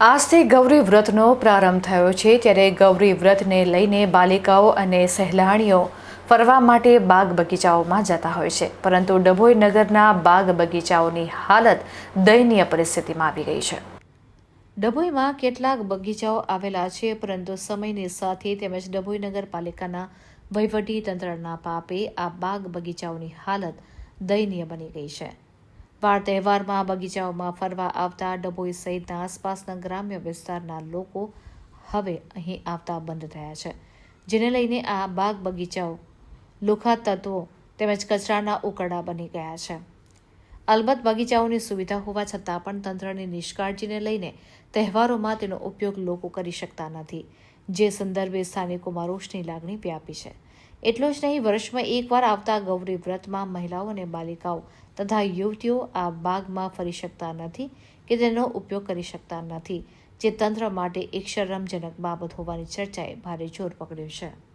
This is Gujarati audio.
આજથી ગૌરી વ્રતનો પ્રારંભ થયો છે, ત્યારે ગૌરી વ્રતને લઈને બાલિકાઓ અને સહેલાણીઓ ફરવા માટે બાગ બગીચાઓમાં જતા હોય છે. પરંતુ ડભોઈ નગરના બાગ બગીચાઓની હાલત દયનીય પરિસ્થિતિમાં આવી ગઈ છે. ડભોઈમાં કેટલાક બગીચાઓ આવેલા છે, પરંતુ સમયની સાથે તેમજ ડભોઈ નગરપાલિકાના વહીવટી તંત્રના પાપે આ બાગ બગીચાઓની હાલત દયનીય બની ગઈ છે. વાર તહેવારમાં બગીચાઓમાં ફરવા આવતા ડભોઈ સહિતના આસપાસના ગ્રામ્ય વિસ્તારના લોકો હવે અહીં આવતા બંધ થયા છે. જેને લઈને આ બાગ બગીચાઓ, લોખા તત્વો તેમજ કચરાના ઉકરડા બની ગયા છે. અલબત્ત બગીચાઓની સુવિધા હોવા છતાં પણ તંત્રની નિષ્કાળજીને લઈને તહેવારોમાં તેનો ઉપયોગ લોકો કરી શકતા નથી, જે સંદર્ભે સ્થાનિકોમાં રોષની લાગણી વ્યાપી છે. એટલું જ નહીં, વર્ષમાં એકવાર આવતા ગૌરી વ્રતમાં મહિલાઓ અને બાલિકાઓ તથા યુવતીઓ આ બાગમાં ફરી શકતા નથી કે તેનો ઉપયોગ કરી શકતા નથી. જે તંત્ર માટે એક શરમજનક બાબત હોવાની ચર્ચાએ ભારે જોર પકડ્યું છે.